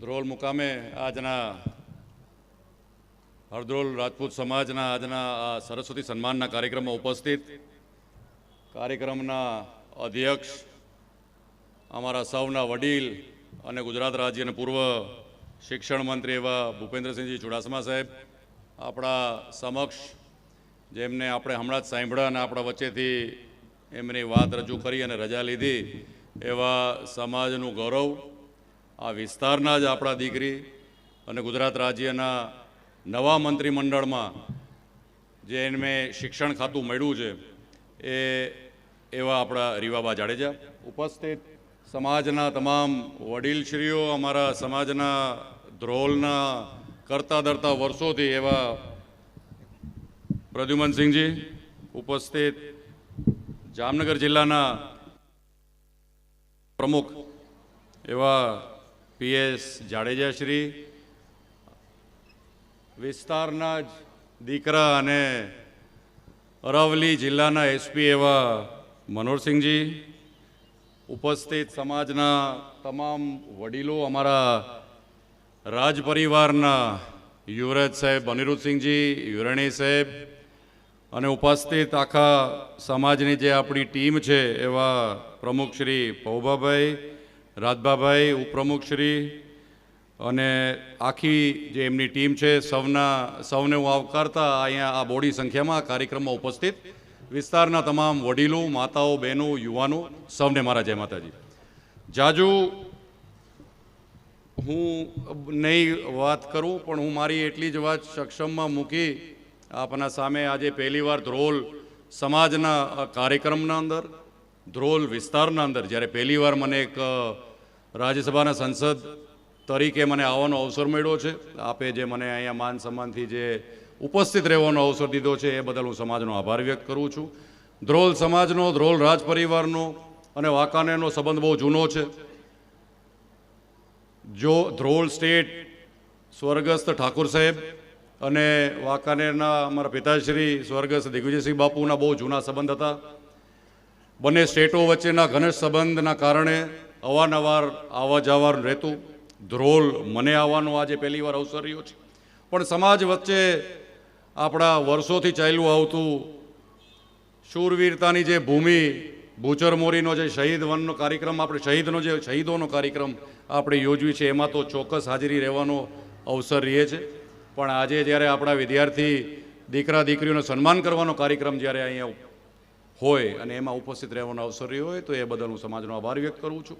ધ્રોલ મુકામે આજના હરદ્રોલ રાજપૂત સમાજના આજના આ સરસ્વતી સન્માનના કાર્યક્રમમાં ઉપસ્થિત કાર્યક્રમના અધ્યક્ષ, અમારા સૌના વડીલ અને ગુજરાત રાજ્યના પૂર્વ શિક્ષણ મંત્રી એવા ભૂપેન્દ્રસિંહજી ચુડાસમા સાહેબ, આપણા સમક્ષ જેમને આપણે હમણાં જ સાંભળ્યા અને આપણા વચ્ચેથી એમની વાત રજૂ કરી અને રજા લીધી એવા સમાજનું ગૌરવ આ વિસ્તારના જ આપણા દીકરી અને ગુજરાત રાજ્યના નવા મંત્રીમંડળમાં જે એમને શિક્ષણ ખાતું મળ્યું છે, એ એવા આપણા રીવાબા જાડેજા ઉપસ્થિત. સમાજના તમામ વડીલશ્રીઓ, અમારા સમાજના ધ્રોલના કરતા ધરતા વર્ષોથી એવા પ્રદ્યુમનસિંહજી ઉપસ્થિત. જામનગર જિલ્લાના પ્રમુખ એવા પીએસ જાડેજાશ્રી, વિસ્તારના જ દીકરા અને અરવલી જિલ્લાના એસપી એવા મનોહરસિંહજી ઉપસ્થિત સમાજના તમામ વડીલો, અમારા રાજ પરિવારના યુવરાજ સાહેબ, અનિરુદ્ધસિંહજી, યુરણી સાહેબ અને ઉપસ્થિત આખા સમાજની જે આપણી ટીમ છે એવા પ્રમુખ શ્રી પૌભાભાઈ રાજભાભાઈ ઉપપ્રમુખશ્રી અને આખી જે એમની ટીમ છે, સૌના, સૌને હું આવકારતા અહીંયા આ બોડી સંખ્યામાં કાર્યક્રમમાં ઉપસ્થિત. વિસ્તારના તમામ વડીલો, માતાઓ, બહેનો, યુવાનો, સૌને મારા જય માતાજી. જાજુ હું નહીં વાત કરું, પણ હું મારી એટલી જ વાત સક્ષમમાં મૂકી આપના સામે આજે પહેલીવાર ધ્રોલ સમાજના કાર્યક્રમના અંદર, ધ્રોલ વિસ્તારના અંદર, જ્યારે પહેલીવાર મને એક રાજ્યસભાના સંસદ તરીકે મને આવવાનો અવસર મળ્યો છે. આપે જે મને અહીંયા માન સન્માનથી જે ઉપસ્થિત રહેવાનો અવસર દીધો છે, એ બદલ હું સમાજનો આભાર વ્યક્ત કરું છું. ધ્રોલ સમાજનો ધ્રોલ રાજ પરિવારનો અને વાંકાનેરનો સંબંધ બહુ જૂનો છે. જો ધ્રોલ સ્ટેટ સ્વર્ગસ્થ ઠાકુર સાહેબ અને વાંકાનેરના અમારા પિતાશ્રી સ્વર્ગસ્થ દિગ્વિજયસિંહ બાપુના બહુ જૂના સંબંધ હતા. બંને સ્ટેટો વચ્ચેના ઘનિષ્ઠ સંબંધના કારણે અવારનવાર આવવા જવાનું રહેતું ધ્રોલ મને આવવાનો આજે પહેલી વાર અવસર રહ્યો છે. પણ સમાજ વચ્ચે આપણા વર્ષોથી ચાલ્યું આવતું શૂરવીરતાની જે ભૂમિ ભૂચર મોરીનો જે શહીદ વનનો કાર્યક્રમ, આપણે શહીદનો જે શહીદોનો કાર્યક્રમ આપણે યોજવી છે, એમાં તો ચોક્કસ હાજરી રહેવાનો અવસર રહે છે. પણ આજે જ્યારે આપણા વિદ્યાર્થી દીકરા દીકરીઓનો સન્માન કરવાનો કાર્યક્રમ જ્યારે અહીંયા હોય અને એમાં ઉપસ્થિત રહેવાનો અવસર રહ્યો હોય, તો એ બદલ હું સમાજનો આભાર વ્યક્ત કરું છું.